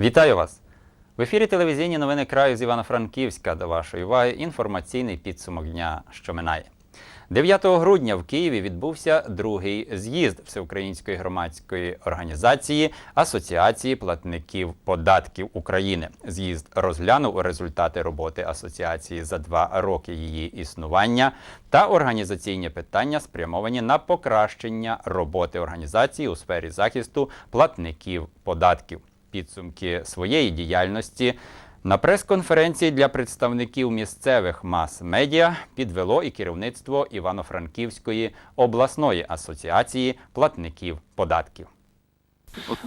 Вітаю вас! В ефірі телевізійні новини краю з Івано-Франківська. До вашої уваги інформаційний підсумок дня, що минає. 9 грудня в Києві відбувся другий з'їзд Всеукраїнської громадської організації Асоціації платників податків України. З'їзд розглянув результати роботи асоціації за два роки її існування та організаційні питання, спрямовані на покращення роботи організації у сфері захисту платників податків підсумки своєї діяльності на прес-конференції для представників місцевих мас-медіа підвело і керівництво Івано-Франківської обласної асоціації платників податків.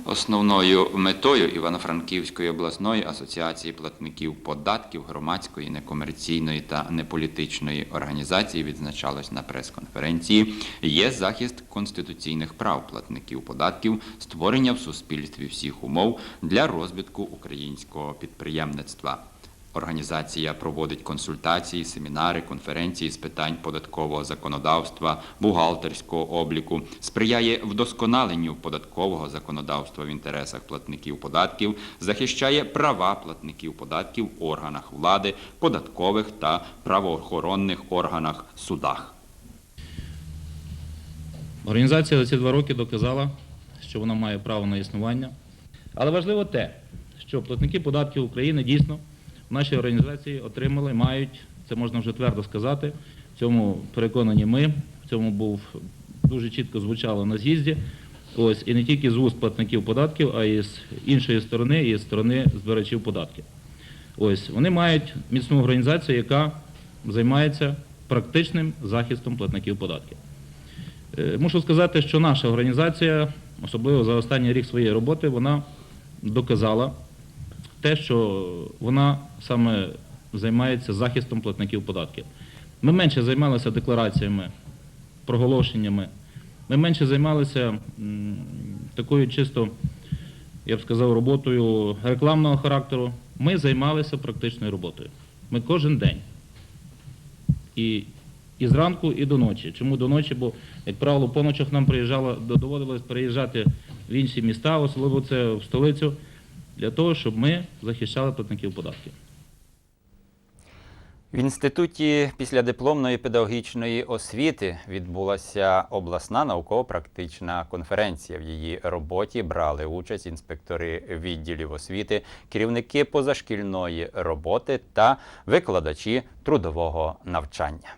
Основною метою Івано-Франківської обласної асоціації платників податків громадської, некомерційної та неполітичної організації відзначалось на прес-конференції є захист конституційних прав платників податків, створення в суспільстві всіх умов для розвитку українського підприємництва. Організація проводить консультації, семінари, конференції з питань податкового законодавства, бухгалтерського обліку, сприяє вдосконаленню податкового законодавства в інтересах платників податків, захищає права платників податків в органах влади, податкових та правоохоронних органах судах. Організація за ці два роки доказала, що вона має право на існування. Але важливо те, що платники податків України дійсно в нашій організації отримали, мають, це можна вже твердо сказати, в цьому переконані ми, в цьому був дуже чітко звучало на з'їзді. Ось, і не тільки з вуст платників податків, а й з іншої сторони, і з сторони збирачів податків. Ось, вони мають міцну організацію, яка займається практичним захистом платників податків. Е, Мушу сказати, що наша організація, особливо за останній рік своєї роботи, вона доказала те, що вона саме займається захистом платників податків. Ми менше займалися деклараціями, проголошеннями, ми менше займалися такою чисто, я б сказав, роботою рекламного характеру. Ми займалися практичною роботою. Ми кожен день. І і зранку, і до ночі. Чому до ночі? Бо, як правило, по ночах нам приїжджало, доводилось переїжджати в інші міста, особливо це в столицю, для того, щоб ми захищали платників податків. В інституті післядипломної педагогічної освіти відбулася обласна науково-практична конференція. В її роботі брали участь інспектори відділів освіти, керівники позашкільної роботи та викладачі трудового навчання.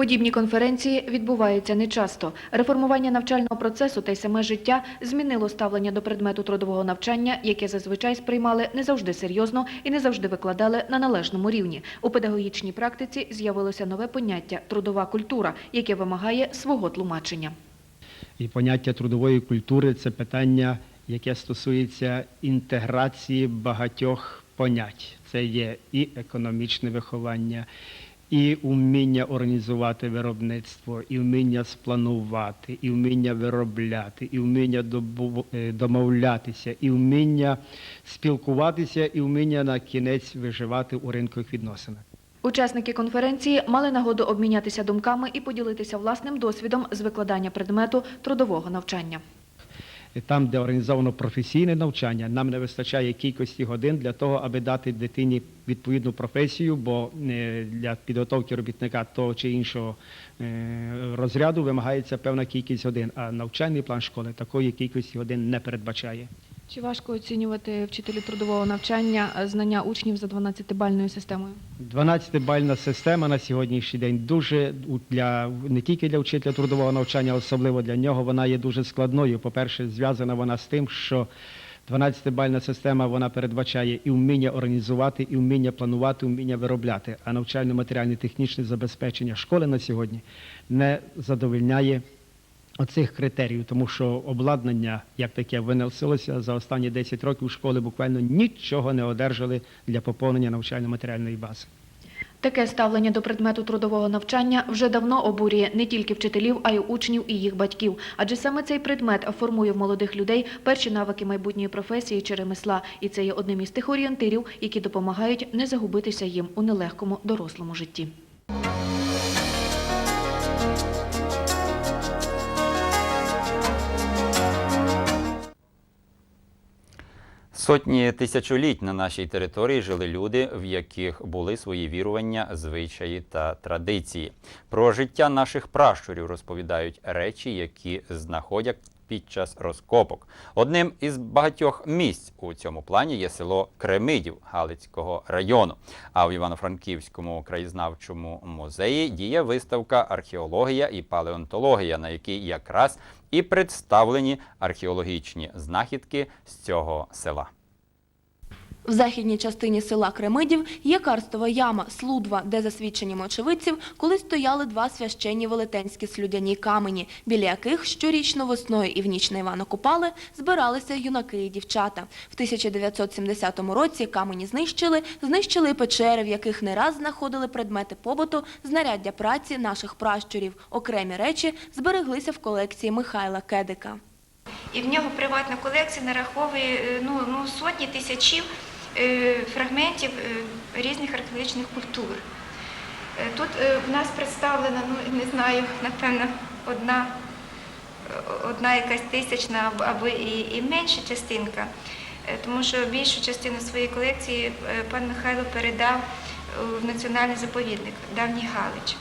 Подібні конференції відбуваються нечасто. Реформування навчального процесу та й саме життя змінило ставлення до предмету трудового навчання, яке зазвичай сприймали не завжди серйозно і не завжди викладали на належному рівні. У педагогічній практиці з'явилося нове поняття трудова культура, яке вимагає свого тлумачення. І поняття трудової культури це питання, яке стосується інтеграції багатьох понять. Це є і економічне виховання, і вміння організувати виробництво, і вміння спланувати, і вміння виробляти, і вміння е, домовлятися, і вміння спілкуватися, і вміння на кінець виживати у ринкових відносинах. Учасники конференції мали нагоду обмінятися думками і поділитися власним досвідом з викладання предмету трудового навчання. Там, де організовано професійне навчання, нам не вистачає кількості годин для того, аби дати дитині відповідну професію, бо е, для підготовки робітника того чи іншого е, розряду вимагається певна кількість годин, а навчальний план школи такої кількості годин не передбачає. Чи важко оцінювати вчителі трудового навчання е, знання учнів за 12-бальною системою? 12-бальна система на сьогоднішній день дуже для не тільки для вчителя трудового навчання, особливо для нього вона є дуже складною. По-перше, зв'язана вона з тим, що 12-бальна система вона передбачає і вміння організувати, і вміння планувати, і вміння виробляти. А навчально-матеріальне технічне забезпечення школи на сьогодні не задовольняє оцих критеріїв, тому що обладнання як таке виносилося за останні 10 років школи буквально нічого не одержали для поповнення навчально-матеріальної бази. Таке ставлення до предмету трудового навчання вже давно обурює не тільки вчителів, а й учнів і їх батьків. Адже саме цей предмет формує в молодих людей перші навики майбутньої професії чи ремесла, і це є одним із тих орієнтирів, які допомагають не загубитися їм у нелегкому дорослому житті. Сотні тисячоліть на нашій території жили люди, в яких були свої вірування, звичаї та традиції. Про життя наших пращурів розповідають речі, які знаходять під час розкопок. Одним із багатьох місць у цьому плані є село Кремидів Галицького району. А в Івано-Франківському краєзнавчому музеї діє виставка Археологія і палеонтологія, на якій якраз і представлені археологічні знахідки з цього села. В західній частині села Кремидів є карстова яма Слудва, де, за свідченнями очевидців, колись стояли два священні велетенські слюдяні камені, біля яких щорічно весною і в ніч на Івана Купали збиралися юнаки і дівчата. В 1970 році камені знищили, знищили печери, в яких не раз знаходили предмети побуту, знаряддя праці наших пращурів. Окремі речі збереглися в колекції Михайла Кедика. І в нього приватна колекція нараховує е, ну, ну, сотні тисячів фрагментів е, різних археологічних культур. Е, Тут е, в нас представлена, ну не знаю, напевно, одна, е, одна якась тисячна або- і, і менша частинка, Е, тому що більшу частину своєї колекції е, пан Михайло передав е, в національний заповідник Давній Галич.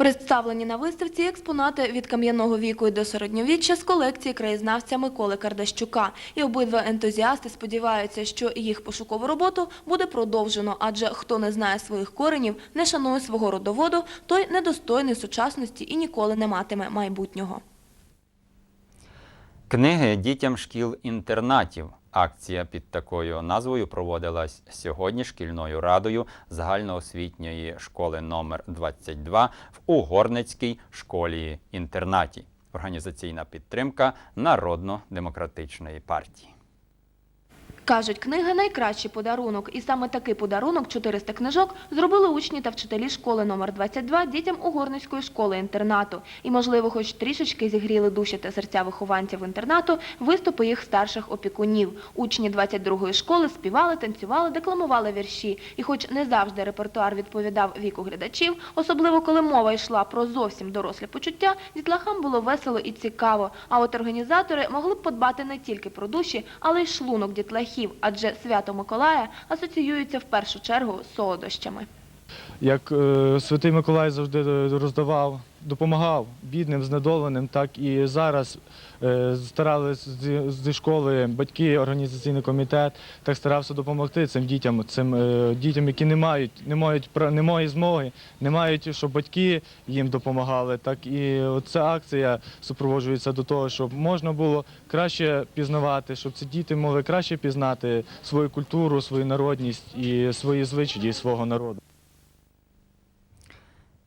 Представлені на виставці експонати від кам'яного віку і до середньовіччя з колекції краєзнавця Миколи Кардащука. І обидва ентузіасти сподіваються, що їх пошукову роботу буде продовжено, адже хто не знає своїх коренів, не шанує свого родоводу, той недостойний сучасності і ніколи не матиме майбутнього. Книги дітям шкіл-інтернатів. Акція під такою назвою проводилась сьогодні шкільною радою загальноосвітньої школи номер 22 в Угорницькій школі-інтернаті. Організаційна підтримка Народно-демократичної партії. Кажуть, книга – найкращий подарунок. І саме такий подарунок, 400 книжок, зробили учні та вчителі школи номер 22 дітям Угорницької школи-інтернату. І, можливо, хоч трішечки зігріли душі та серця вихованців інтернату виступи їх старших опікунів. Учні 22-ї школи співали, танцювали, декламували вірші. І хоч не завжди репертуар відповідав віку глядачів, особливо коли мова йшла про зовсім дорослі почуття, дітлахам було весело і цікаво. А от організатори могли б подбати не тільки про душі, але й шлунок дітлахів, адже свято Миколая асоціюється в першу чергу з солодощами. як е, Святий Миколай завжди роздавав, допомагав бідним, знедоленим, так і зараз е, старалися зі, школи батьки, організаційний комітет, так старався допомогти цим дітям, цим е, дітям, які не мають, не мають не мають змоги, не мають, щоб батьки їм допомагали. Так і ця акція супроводжується до того, щоб можна було краще пізнавати, щоб ці діти могли краще пізнати свою культуру, свою народність і свої звичаї свого народу.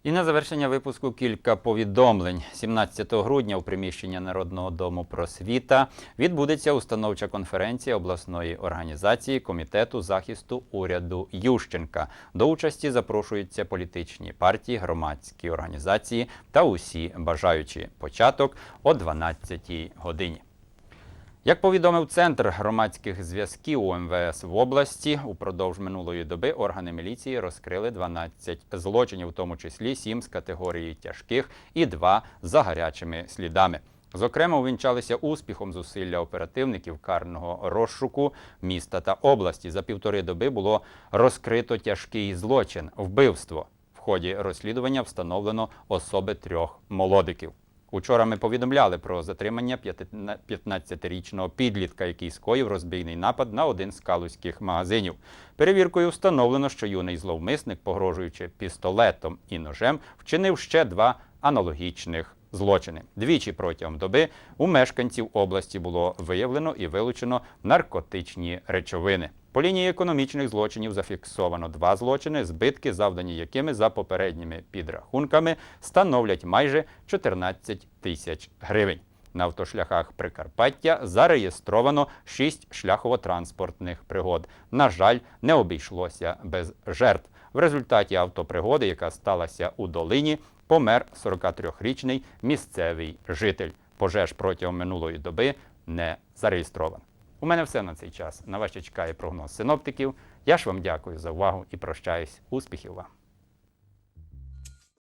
І на завершення випуску кілька повідомлень. 17 грудня у приміщенні Народного дому просвіта відбудеться установча конференція обласної організації Комітету захисту уряду Ющенка. До участі запрошуються політичні партії, громадські організації та усі бажаючі. Початок о 12 годині. Як повідомив Центр громадських зв'язків УМВС в області, упродовж минулої доби органи міліції розкрили 12 злочинів, в тому числі 7 з категорії тяжких і 2 за гарячими слідами. Зокрема, увінчалися успіхом зусилля оперативників карного розшуку міста та області. За півтори доби було розкрито тяжкий злочин вбивство. В ході розслідування встановлено особи трьох молодиків. Учора ми повідомляли про затримання 15-річного підлітка, який скоїв розбійний напад на один з калузьких магазинів. Перевіркою встановлено, що юний зловмисник, погрожуючи пістолетом і ножем, вчинив ще два аналогічних злочини. Двічі протягом доби у мешканців області було виявлено і вилучено наркотичні речовини. По лінії економічних злочинів зафіксовано два злочини, збитки, завдані якими за попередніми підрахунками становлять майже 14 тисяч гривень. На автошляхах Прикарпаття зареєстровано 6 шляхово-транспортних пригод. На жаль, не обійшлося без жертв. В результаті автопригоди, яка сталася у долині, помер 43-річний місцевий житель. Пожеж протягом минулої доби не зареєстровано. У мене все на цей час. На вас чекає прогноз синоптиків. Я ж вам дякую за увагу і прощаюсь. Успіхів вам!